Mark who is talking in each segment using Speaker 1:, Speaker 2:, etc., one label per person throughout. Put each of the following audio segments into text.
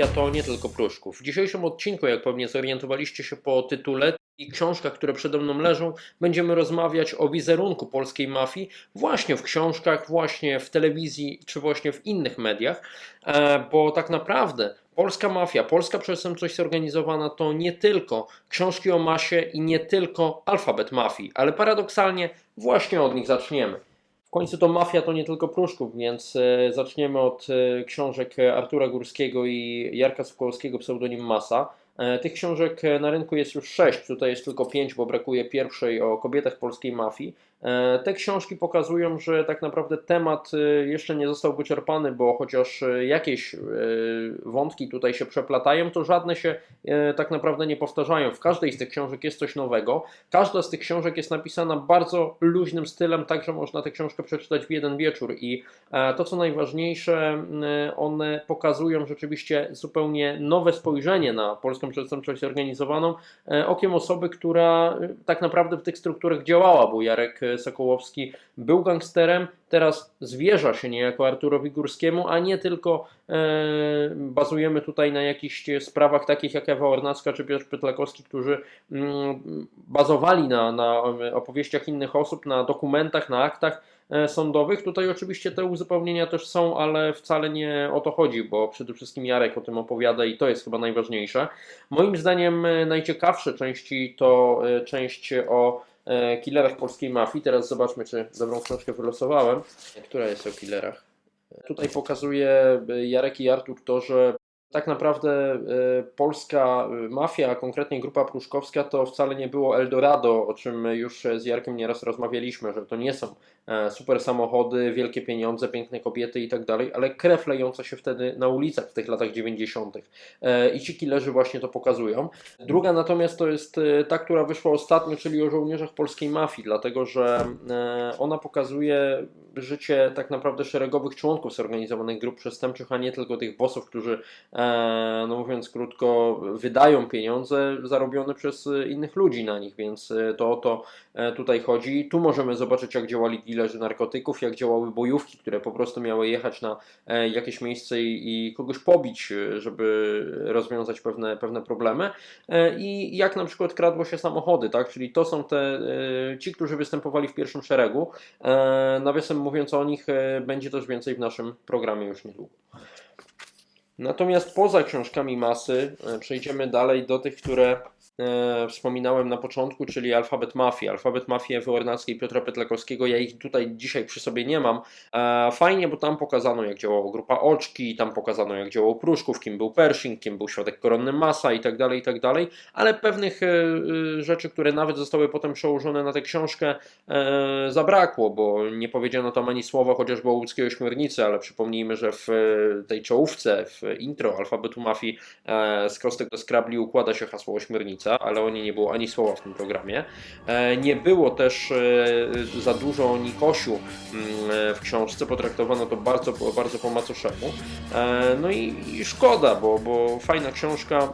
Speaker 1: Mafia to nie tylko pruszków. W dzisiejszym odcinku, jak pewnie zorientowaliście się po tytule i książkach, które przede mną leżą, będziemy rozmawiać o wizerunku polskiej mafii właśnie w książkach, właśnie w telewizji, czy właśnie w innych mediach, e, bo tak naprawdę polska mafia, polska przestępczość zorganizowana to nie tylko książki o masie i nie tylko alfabet mafii, ale paradoksalnie właśnie od nich zaczniemy. W końcu to mafia to nie tylko pruszków, więc e, zaczniemy od e, książek Artura Górskiego i Jarka Sokołowskiego, pseudonim Masa. E, Tych książek na rynku jest już sześć, tutaj jest tylko pięć, bo brakuje pierwszej o kobietach polskiej mafii. E, Te książki pokazują, że tak naprawdę temat e, jeszcze nie został wyczerpany, bo chociaż e, jakieś wątki tutaj się przeplatają, to żadne się tak naprawdę nie powtarzają. W każdej z tych książek jest coś nowego. Każda z tych książek jest napisana bardzo luźnym stylem, tak że można tę książkę przeczytać w jeden wieczór. I to, co najważniejsze, one pokazują rzeczywiście zupełnie nowe spojrzenie na polską przestępczość zorganizowaną okiem osoby, która tak naprawdę w tych strukturach działała, bo Jarek Sokołowski był gangsterem, teraz zwierza się niejako Arturowi Górskiemu, a nie tylko e, bazujemy tutaj na jakichś sprawach takich jak Ewa Ornacka czy Piotr Pytlakowski, którzy mm, bazowali na, na opowieściach innych osób, na dokumentach, na aktach e, sądowych. Tutaj oczywiście te uzupełnienia też są, ale wcale nie o to chodzi, bo przede wszystkim Jarek o tym opowiada i to jest chyba najważniejsze. Moim zdaniem e, najciekawsze części to część o killerach polskiej mafii. Teraz zobaczmy, czy dobrą książkę wylosowałem. Która jest o killerach? Tutaj pokazuje e, Jarek i Artur to, że tak naprawdę e, polska e, mafia, a konkretnie grupa pruszkowska, to wcale nie było Eldorado, o czym już z Jarkiem nieraz rozmawialiśmy, że to nie są e, super samochody, wielkie pieniądze, piękne kobiety i tak dalej, ale krew lejąca się wtedy na ulicach w tych latach 90. E, I ci killerzy właśnie to pokazują. Druga natomiast to jest e, ta, która wyszła ostatnio, czyli o żołnierzach polskiej mafii, dlatego że e, ona pokazuje życie tak naprawdę szeregowych członków zorganizowanych grup przestępczych, a nie tylko tych bossów, którzy, e, no mówiąc krótko, wydają pieniądze zarobione przez e, innych ludzi na nich, więc e, to o to e, tutaj chodzi. Tu możemy zobaczyć, jak działali dealerzy narkotyków, jak działały bojówki, które po prostu miały jechać na e, jakieś miejsce i, kogoś pobić, e, żeby rozwiązać pewne, pewne problemy. E, I jak na przykład kradło się samochody, tak? Czyli to są te e, ci, którzy występowali w pierwszym szeregu. E, Nawiasem mówiąc o nich, e, będzie też więcej w naszym programie już niedługo. Natomiast poza książkami masy e, przejdziemy dalej do tych, które e, wspominałem na początku, czyli Alfabet Mafii. Alfabet Mafii Ewy Ornackiej, Piotra Petlakowskiego. Ja ich tutaj dzisiaj przy sobie nie mam. E, fajnie, bo tam pokazano jak działała grupa Oczki, tam pokazano jak działał Pruszków, kim był Pershing, kim był Świadek Koronny Masa i tak dalej, i tak dalej. Ale pewnych e, rzeczy, które nawet zostały potem przełożone na tę książkę, zabrakło, bo nie powiedziano tam ani słowa chociażby o łódzkiej ośmiornicy, ale przypomnijmy, że w tej czołówce, w intro alfabetu mafii z kostek do skrabli układa się hasło ośmiornica, ale o niej nie było ani słowa w tym programie. E, nie było też e, za dużo o Nikosiu mm, e, w książce, potraktowano to bardzo, bardzo po macoszemu. No i, i szkoda, bo, bo fajna książka,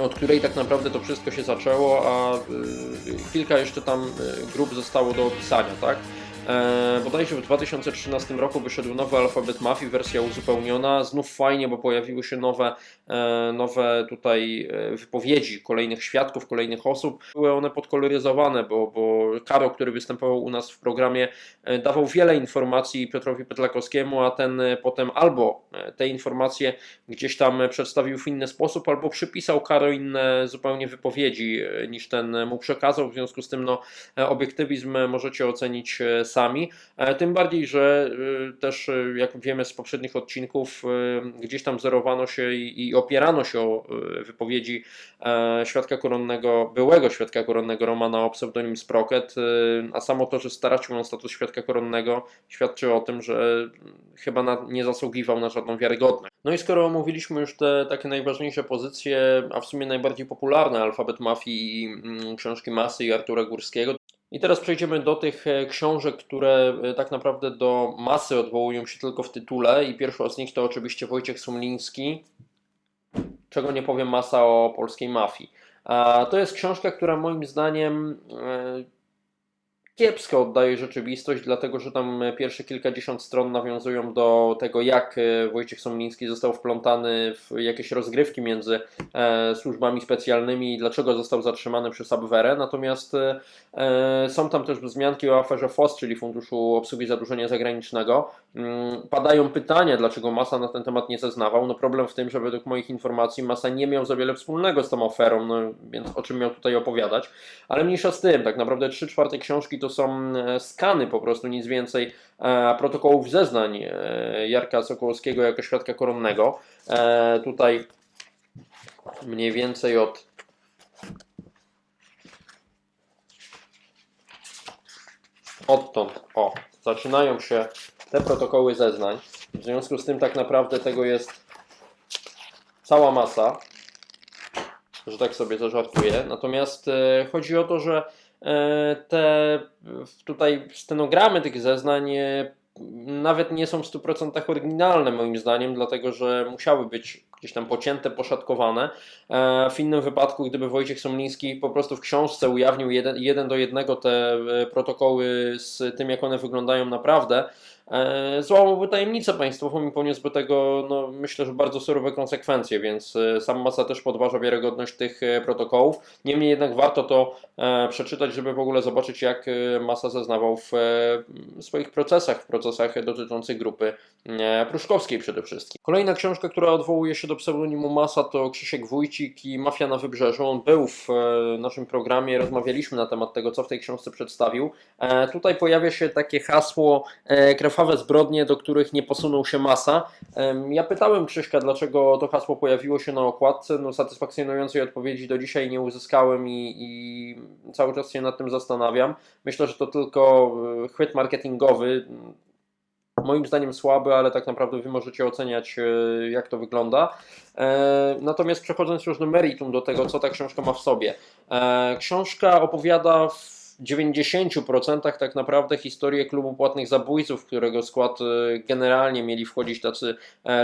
Speaker 1: od której tak naprawdę to wszystko się zaczęło, a y, kilka jeszcze tam y, grup zostało do opisania, tak? E, bodajże w 2013 roku wyszedł nowy alfabet mafii, wersja uzupełniona. Znów fajnie, bo pojawiły się nowe, e, nowe tutaj e, wypowiedzi kolejnych świadków, kolejnych osób. Były one podkoloryzowane, bo, bo Karo, który występował u nas w programie, e, dawał wiele informacji Piotrowi Petlakowskiemu, a ten e, potem albo e, te informacje gdzieś tam przedstawił w inny sposób, albo przypisał Karo inne zupełnie wypowiedzi niż ten mu przekazał. W związku z tym no, obiektywizm możecie ocenić sami. E, Tym bardziej, że e, też e, jak wiemy z poprzednich odcinków, gdzieś tam zerowano się i, opierano się o wypowiedzi świadka koronnego, byłego świadka koronnego Romana o pseudonim Sprocket, a samo to, że stracił on status świadka koronnego, świadczy o tym, że chyba na, nie zasługiwał na żadną wiarygodność. No i skoro omówiliśmy już te takie najważniejsze pozycje, a w sumie najbardziej popularne, alfabet mafii i mm, książki Masy i Artura Górskiego, i teraz przejdziemy do tych e, książek, które e, tak naprawdę do masy odwołują się tylko w tytule. I pierwsza z nich to oczywiście Wojciech Sumliński, czego nie powiem masa o polskiej mafii. To jest książka, która moim zdaniem e, kiepsko oddaje rzeczywistość, dlatego że tam pierwsze kilkadziesiąt stron nawiązują do tego, jak e, Wojciech Somliński został wplątany w jakieś rozgrywki między e, służbami specjalnymi i dlaczego został zatrzymany przez Abwehrę. Natomiast e, e, są tam też wzmianki o aferze FOS, czyli Funduszu Obsługi Zadłużenia Zagranicznego. Mm, Padają pytania, dlaczego Masa na ten temat nie zeznawał. No problem w tym, że według moich informacji Masa nie miał za wiele wspólnego z tą aferą, no więc o czym miał tutaj opowiadać. Ale mniejsza z tym, tak naprawdę 3 czwarte książki to są e, skany po prostu, nic więcej, e, protokołów zeznań e, Jarka Sokołowskiego jako świadka koronnego. Tutaj mniej więcej od odtąd, o, zaczynają się te protokoły zeznań. W związku z tym tak naprawdę tego jest cała masa, że tak sobie zażartuję. Natomiast e, chodzi o to, że te w- tutaj stenogramy tych zeznań e, nawet nie są w 100% oryginalne moim zdaniem, dlatego że musiały być gdzieś tam pocięte, poszatkowane. E, W innym wypadku, gdyby Wojciech Somliński po prostu w książce ujawnił jeden, jeden do jednego te e, protokoły z tym, jak one wyglądają naprawdę, e, złamałby tajemnicę państwową i poniósłby tego, no, myślę, że bardzo surowe konsekwencje, więc sam Masa też podważa wiarygodność tych protokołów. Niemniej jednak warto to przeczytać, żeby w ogóle zobaczyć, jak Masa zeznawał w swoich procesach, w procesach dotyczących grupy pruszkowskiej przede wszystkim. Kolejna książka, która odwołuje się do pseudonimu Masa to Krzysiek Wójcik i Mafia na Wybrzeżu. On był w e, naszym programie, rozmawialiśmy na temat tego, co w tej książce przedstawił. E, Tutaj pojawia się takie hasło e, krwawe zbrodnie, do których nie posunął się Masa. Ja pytałem Krzyśka, dlaczego to hasło pojawiło się na okładce. No, satysfakcjonującej odpowiedzi do dzisiaj nie uzyskałem i, i cały czas się nad tym zastanawiam. Myślę, że to tylko chwyt marketingowy. Moim zdaniem słaby, ale tak naprawdę Wy możecie oceniać, e, jak to wygląda. E, Natomiast przechodząc już do meritum, do tego, co ta książka ma w sobie. E, Książka opowiada w 90% tak naprawdę historię klubu płatnych zabójców, w którego skład generalnie mieli wchodzić tacy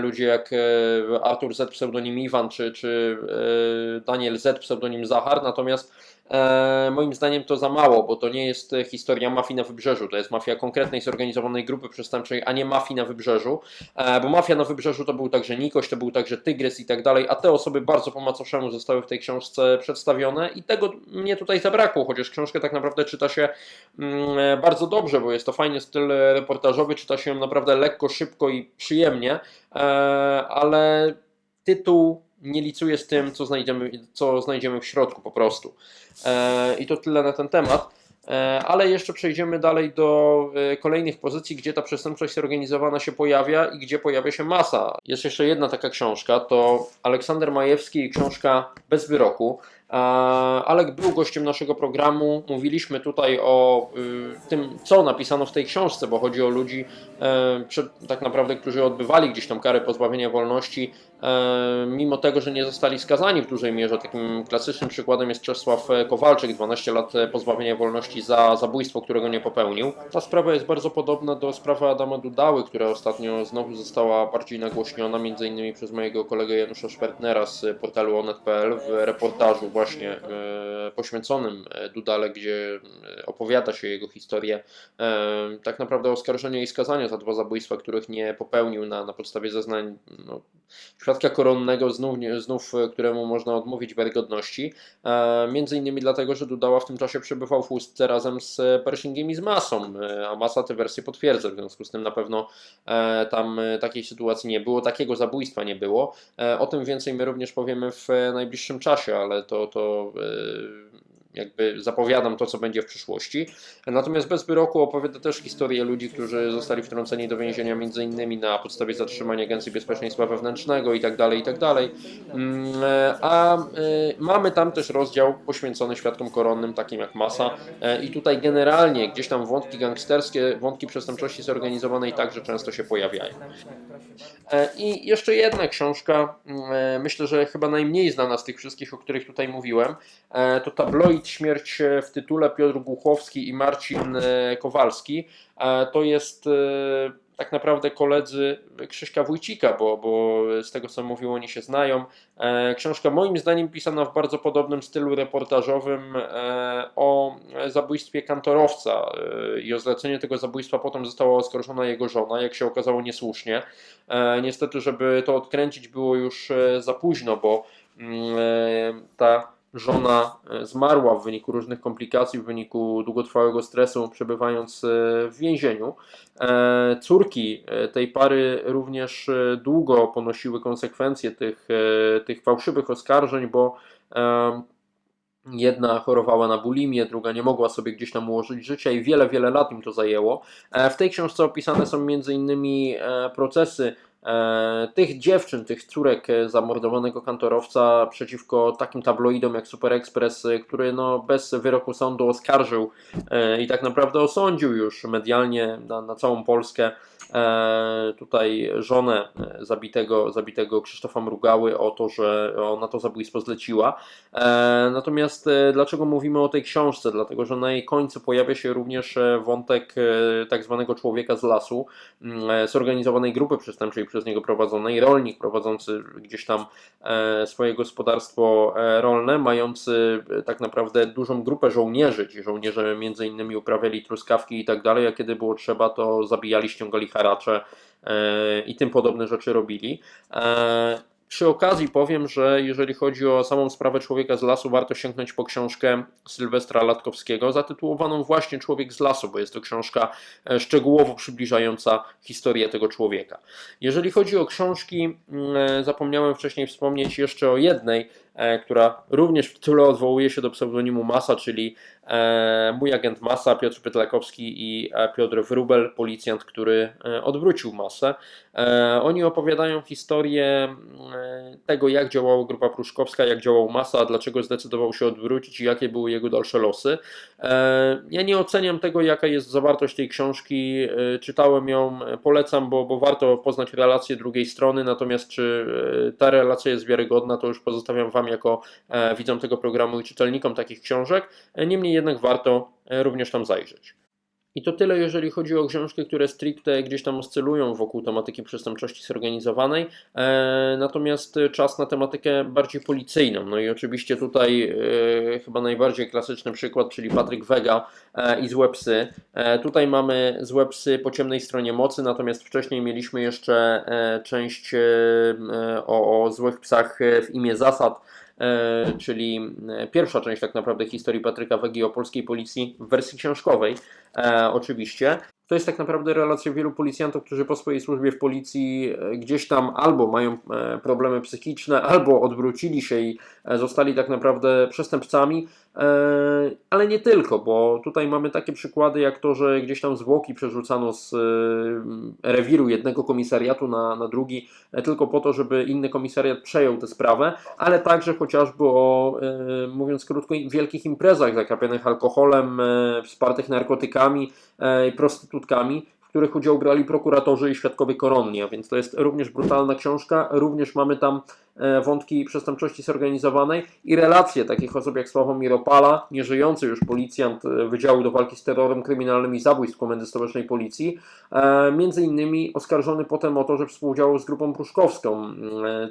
Speaker 1: ludzie jak Artur Z pseudonim Iwan czy, czy Daniel Z pseudonim Zachar. Natomiast e, moim zdaniem to za mało, bo to nie jest historia mafii na wybrzeżu, to jest mafia konkretnej zorganizowanej grupy przestępczej, a nie mafii na wybrzeżu, e, bo mafia na wybrzeżu to był także Nikoś, to był także Tygrys i tak dalej, a te osoby bardzo po macoszemu zostały w tej książce przedstawione i tego mnie tutaj zabrakło, chociaż książkę tak naprawdę czyta się mm, bardzo dobrze, bo jest to fajny styl reportażowy, czyta się ją naprawdę lekko, szybko i przyjemnie, e, ale tytuł nie licuje z tym, co znajdziemy, co znajdziemy w środku po prostu. E, I to tyle na ten temat. E, Ale jeszcze przejdziemy dalej do e, kolejnych pozycji, gdzie ta przestępczość zorganizowana się pojawia i gdzie pojawia się masa. Jest jeszcze jedna taka książka, to Aleksander Majewski i książka Bez wyroku. E, Alek był gościem naszego programu. Mówiliśmy tutaj o y, tym, co napisano w tej książce, bo chodzi o ludzi, e, tak naprawdę, którzy odbywali gdzieś tam karę pozbawienia wolności, e, mimo tego, że nie zostali skazani w dużej mierze. Takim klasycznym przykładem jest Czesław Kowalczyk, 12 lat pozbawienia wolności za zabójstwo, którego nie popełnił. Ta sprawa jest bardzo podobna do sprawy Adama Dudały, która ostatnio znowu została bardziej nagłośniona, między innymi przez mojego kolegę Janusza Szpertnera z portalu onet.pl w reportażu właśnie e, poświęconym e, Dudale, gdzie e, opowiada się jego historię. Tak naprawdę oskarżenia i skazania za dwa zabójstwa, których nie popełnił na, na podstawie zeznań no, świadka koronnego, znów, znów e, któremu można odmówić wiarygodności. E, między innymi dlatego, że Dudała w tym czasie przebywał w Ustce razem z Pershingiem i z Masą, e, a Masa tę wersję potwierdza, w związku z tym na pewno tam takiej sytuacji nie było, takiego zabójstwa nie było. O tym więcej my również powiemy w najbliższym czasie, ale to, to jakby zapowiadam to, co będzie w przyszłości. Natomiast bez wyroku opowiada też historię ludzi, którzy zostali wtrąceni do więzienia między innymi na podstawie zatrzymania Agencji Bezpieczeństwa Wewnętrznego i tak dalej, i tak. Mm, A e, mamy tam też rozdział poświęcony świadkom koronnym, takim jak Masa E, i tutaj generalnie gdzieś tam wątki gangsterskie, wątki przestępczości zorganizowanej także często się pojawiają. E, I jeszcze jedna książka, mm, e, myślę, że chyba najmniej znana z tych wszystkich, o których tutaj mówiłem, to tabloid Śmierć w tytule Piotr Głuchowski i Marcin e, Kowalski. E, To jest e, tak naprawdę koledzy Krzyśka Wójcika, bo, bo z tego co mówił, oni się znają. E, książka moim zdaniem pisana w bardzo podobnym stylu reportażowym e, o zabójstwie kantorowca e, i o zlecenie tego zabójstwa potem została oskarżona jego żona, jak się okazało niesłusznie. E, niestety, żeby to odkręcić było już e, za późno, bo mm, e, ta żona e, zmarła w wyniku różnych komplikacji, w wyniku długotrwałego stresu, przebywając e, w więzieniu. E, Córki tej pary również długo ponosiły konsekwencje tych, tych fałszywych oskarżeń, bo Jedna chorowała na bulimię, druga nie mogła sobie gdzieś tam ułożyć życia i wiele, wiele lat im to zajęło. W tej książce opisane są e, procesy tych dziewczyn, tych córek e, zamordowanego kantorowca przeciwko takim tabloidom jak Super Express, e, który no, bez wyroku sądu oskarżył e, i tak naprawdę osądził już medialnie na, na całą Polskę e, tutaj żonę e, zabitego, zabitego Krzysztofa Mrugały o to, że ona to zabójstwo zleciła. E, Natomiast e, dlaczego mówimy o tej książce? Dlatego, że na jej końcu pojawia się również e, wątek e, tak zwanego człowieka z lasu, m, e, zorganizowanej grupy przestępczej przez niego prowadzonej, rolnik prowadzący gdzieś tam e, swoje gospodarstwo e, rolne, mający e, tak naprawdę dużą grupę żołnierzy. Ci żołnierze między innymi uprawiali truskawki i tak dalej, a kiedy było trzeba, to zabijali, ściągali haracze i tym podobne rzeczy robili. E, przy okazji powiem, że jeżeli chodzi o samą sprawę człowieka z lasu, warto sięgnąć po książkę Sylwestra Latkowskiego, zatytułowaną właśnie Człowiek z lasu, bo jest to książka e, szczegółowo przybliżająca historię tego człowieka. Jeżeli chodzi o książki, mm, zapomniałem wcześniej wspomnieć jeszcze o jednej, e, która również w tytule odwołuje się do pseudonimu Masa, czyli e, mój agent Masa, Piotr Pytlakowski i e, Piotr Wrubel, policjant, który e, odwrócił Masę. E, Oni opowiadają historię e, tego, jak działała Grupa Pruszkowska, jak działał Masa, dlaczego zdecydował się odwrócić i jakie były jego dalsze losy. E, Ja nie oceniam tego, jaka jest zawartość tej książki. E, Czytałem ją, e, polecam, bo, bo warto poznać relację drugiej strony, natomiast czy e, ta relacja jest wiarygodna, to już pozostawiam Wam jako e, widzom tego programu i czytelnikom takich książek. E, Niemniej jednak warto e, również tam zajrzeć. I to tyle, jeżeli chodzi o książki, które stricte gdzieś tam oscylują wokół tematyki przestępczości zorganizowanej. E, natomiast czas na tematykę bardziej policyjną. No i oczywiście tutaj e, chyba najbardziej klasyczny przykład, czyli Patryk Wega e, i Złe Psy. E, tutaj mamy Złe Psy po ciemnej stronie mocy, natomiast wcześniej mieliśmy jeszcze e, część e, e, o, o złych psach e, w imię zasad. E, czyli e, pierwsza część tak naprawdę historii Patryka Wegi o polskiej policji w wersji książkowej, e, oczywiście. To jest tak naprawdę relacja wielu policjantów, którzy po swojej służbie w policji gdzieś tam albo mają problemy psychiczne, albo odwrócili się i zostali tak naprawdę przestępcami, ale nie tylko, bo tutaj mamy takie przykłady jak to, że gdzieś tam zwłoki przerzucano z e, rewiru jednego komisariatu na, na drugi, e, tylko po to, żeby inny komisariat przejął tę sprawę, ale także chociażby o, e, mówiąc krótko, wielkich imprezach zakapianych alkoholem, e, wspartych narkotykami e, i prostytutkami, których udział brali prokuratorzy i świadkowie koronni, a więc to jest również brutalna książka, również mamy tam e, wątki przestępczości zorganizowanej i relacje takich osób jak Sławomir Opala, nieżyjący już policjant e, Wydziału do Walki z Terrorem Kryminalnym i Zabójstw Komendy Stołecznej Policji, e, między innymi oskarżony potem o to, że współdziałał z grupą pruszkowską,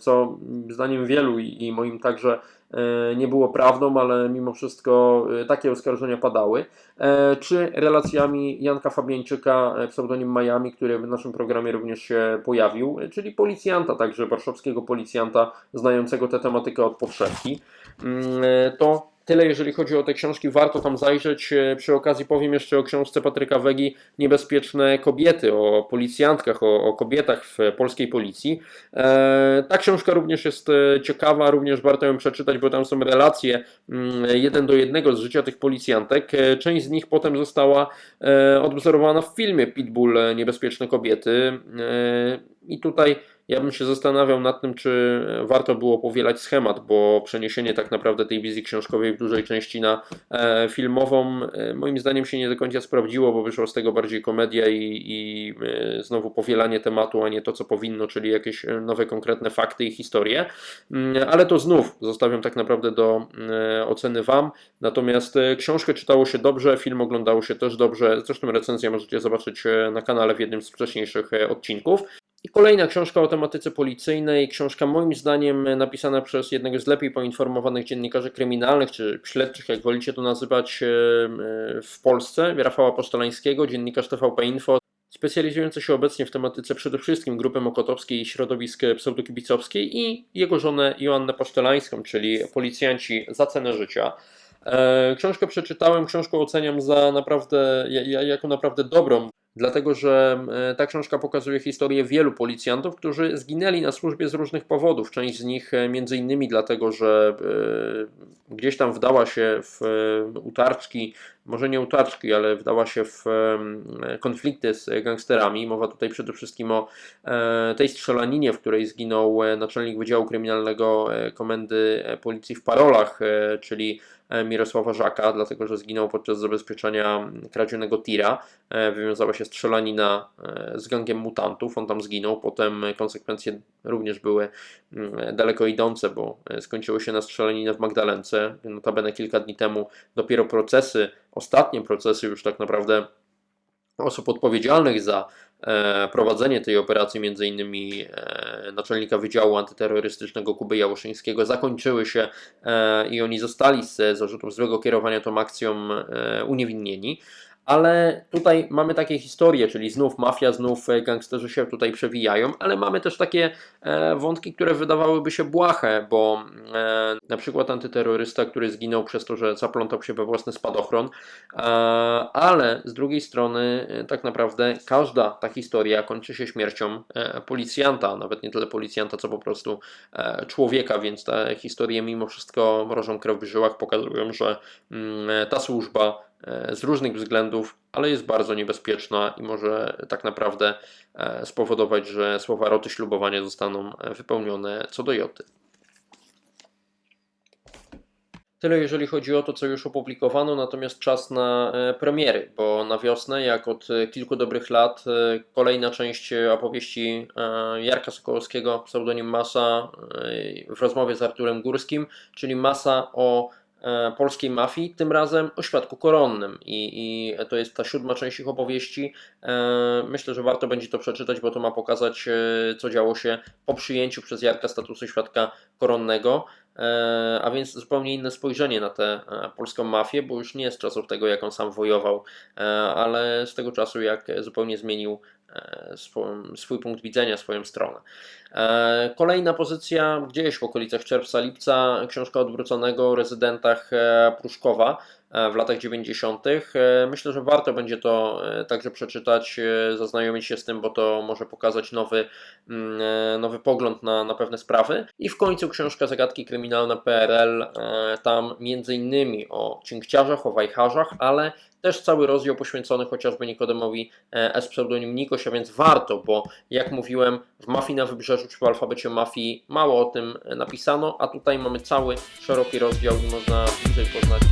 Speaker 1: co zdaniem wielu i, moim także nie było prawdą, ale mimo wszystko e, takie oskarżenia padały. E, Czy relacjami Janka Fabiańczyka, e, pseudonim Miami, który w naszym programie również się pojawił, e, czyli policjanta, także warszawskiego policjanta, znającego tę tematykę od podszewki. Mm, e, To tyle, jeżeli chodzi o te książki, warto tam zajrzeć. E, Przy okazji powiem jeszcze o książce Patryka Wegi Niebezpieczne kobiety, o policjantkach, o, o kobietach w polskiej policji. E, Ta książka również jest e, ciekawa, również warto ją przeczytać, bo tam są relacje mm, jeden do jednego z życia tych policjantek. Część z nich potem została odwzorowana w filmie Pitbull Niebezpieczne kobiety. I tutaj ja bym się zastanawiał nad tym, czy warto było powielać schemat, bo przeniesienie tak naprawdę tej wizji książkowej w dużej części na e, filmową e, moim zdaniem się nie do końca sprawdziło, bo wyszło z tego bardziej komedia i, i e, znowu powielanie tematu, a nie to, co powinno, czyli jakieś e, nowe, konkretne fakty i historie. Mm, Ale to znów zostawiam tak naprawdę do e, oceny Wam. Natomiast e, książkę czytało się dobrze, film oglądało się też dobrze. Zresztą recenzję możecie zobaczyć e, na kanale w jednym z wcześniejszych e, odcinków. I kolejna książka o tematyce policyjnej, książka moim zdaniem napisana przez jednego z lepiej poinformowanych dziennikarzy kryminalnych, czy śledczych, jak wolicie to nazywać, e, w Polsce, Rafała Postolańskiego, dziennikarz TVP Info, specjalizujący się obecnie w tematyce przede wszystkim grupy Mokotowskiej i środowisk pseudokibicowskiej i jego żonę Joannę Postolańską, czyli policjanci za cenę życia. E, Książkę przeczytałem, książkę oceniam za naprawdę, ja- ja- jako naprawdę dobrą, dlatego że e, ta książka pokazuje historię wielu policjantów, którzy zginęli na służbie z różnych powodów. Część z nich e, między innymi dlatego, że e, gdzieś tam wdała się w utarczki, może nie utarczki, ale wdała się w konflikty z gangsterami. Mowa tutaj przede wszystkim o e, tej strzelaninie, w której zginął e, naczelnik Wydziału Kryminalnego e, Komendy Policji w Parolach, czyli Mirosława Żaka, dlatego że zginął podczas zabezpieczenia kradzionego tira. Wywiązała się strzelanina z gangiem mutantów, on tam zginął. Potem konsekwencje również były daleko idące, bo skończyło się na strzelaninę w Magdalence. Notabene kilka dni temu dopiero procesy, ostatnie procesy już tak naprawdę osób odpowiedzialnych za e, prowadzenie tej operacji, między innymi e, naczelnika Wydziału Antyterrorystycznego Kuby Jałoszyńskiego, zakończyły się e, i oni zostali z zarzutów złego kierowania tą akcją uniewinnieni. Ale tutaj mamy takie historie, czyli znów mafia, znów e, gangsterzy się tutaj przewijają, ale mamy też takie e, wątki, które wydawałyby się błahe, bo e, na przykład antyterrorysta, który zginął przez to, że zaplątał się we własny spadochron, ale z drugiej strony tak naprawdę każda ta historia kończy się śmiercią policjanta, nawet nie tyle policjanta, co po prostu człowieka, więc te historie mimo wszystko mrożą krew w żyłach, pokazują, że mm, ta służba z różnych względów, ale jest bardzo niebezpieczna i może tak naprawdę e, spowodować, że słowa roty ślubowania zostaną e, wypełnione co do joty. Tyle jeżeli chodzi o to, co już opublikowano, natomiast czas na e, premiery, bo na wiosnę, jak od kilku dobrych lat, kolejna część opowieści Jarka Sokołowskiego, pseudonim Masa, w rozmowie z Arturem Górskim, czyli Masa o polskiej mafii, tym razem o świadku koronnym. I, I to jest ta siódma część ich opowieści. E, Myślę, że warto będzie to przeczytać, bo to ma pokazać, e, co działo się po przyjęciu przez Jarka statusu świadka koronnego. E, a więc zupełnie inne spojrzenie na tę e, polską mafię, bo już nie z czasów tego, jak on sam wojował, e, ale z tego czasu, jak zupełnie zmienił swój, punkt widzenia, swoją stronę. Kolejna pozycja, gdzieś w okolicach czerwca-lipca, książka odwróconego o rezydentach Pruszkowa w latach 90. E, Myślę, że warto będzie to e, także przeczytać, e, zaznajomić się z tym, bo to może pokazać nowy, mm, e, nowy pogląd na, na pewne sprawy. I w końcu książka Zagadki kryminalne PRL, e, tam między innymi o cinkciarzach, o wajcharzach, ale też cały rozdział poświęcony chociażby Nikodemowi e, S. pseudonim Nikoś, a więc warto, bo jak mówiłem, w Mafii na Wybrzeżu czy w alfabecie mafii mało o tym napisano, a tutaj mamy cały szeroki rozdział i można bliżej poznać